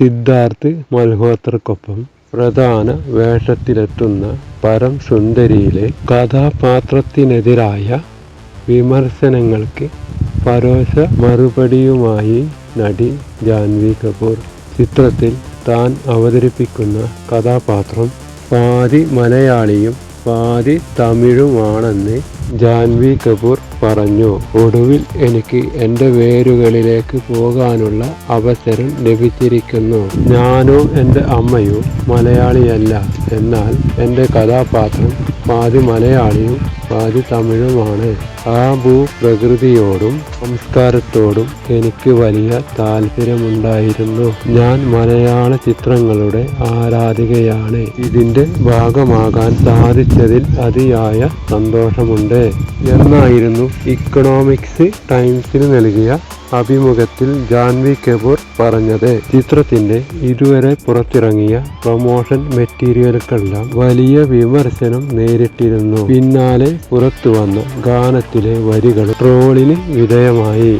സിദ്ധാർത്ഥ് മൽഹോത്രക്കൊപ്പം പ്രധാന വേഷത്തിലെത്തുന്ന പരം സുന്ദരിയിലെ കഥാപാത്രത്തിനെതിരായ വിമർശനങ്ങൾക്ക് പരോശ മറുപടിയുമായി നടി ജാൻവി കപൂർ ചിത്രത്തിൽ താൻ അവതരിപ്പിക്കുന്ന കഥാപാത്രം പാതി മലയാളിയും പാതി തമിഴുമാണെന്ന് ജാൻവി കപൂർ പറഞ്ഞു ഒടുവിൽ എനിക്ക് എന്റെ വേരുകളിലേക്ക് പോകാനുള്ള അവസരം ലഭിച്ചിരിക്കുന്നു. ഞാനോ എന്റെ അമ്മയോ മലയാളിയല്ല. എന്നാൽ എന്റെ കഥാപാത്രം പാതി മലയാളിയും പാതി തമിഴുമാണ്. ആ ഭൂപ്രകൃതിയോടും സംസ്കാരത്തോടും എനിക്ക് വലിയ താല്പര്യമുണ്ടായിരുന്നു. ഞാൻ മലയാള ചിത്രങ്ങളുടെ ആരാധികയാണ്. ഇതിന്റെ ഭാഗമാകാൻ സാധിച്ചതിൽ അതിയായ സന്തോഷമുണ്ട്. എന്നായിരുന്നു ഇക്കണോമിക്സ് ടൈംസിന് നൽകിയ അഭിമുഖത്തിൽ ജാൻവി കപൂർ പറഞ്ഞത്. ചിത്രത്തിന്റെ ഇതുവരെ പുറത്തിറങ്ങിയ പ്രൊമോഷൻ മെറ്റീരിയലുകളെല്ലാം വലിയ വിമർശനം നേരിട്ടിരുന്നു. പിന്നാലെ പുറത്തു വന്ന ഗാനത്തിലെ വരികൾ ട്രോളിന് വിധേയമായി.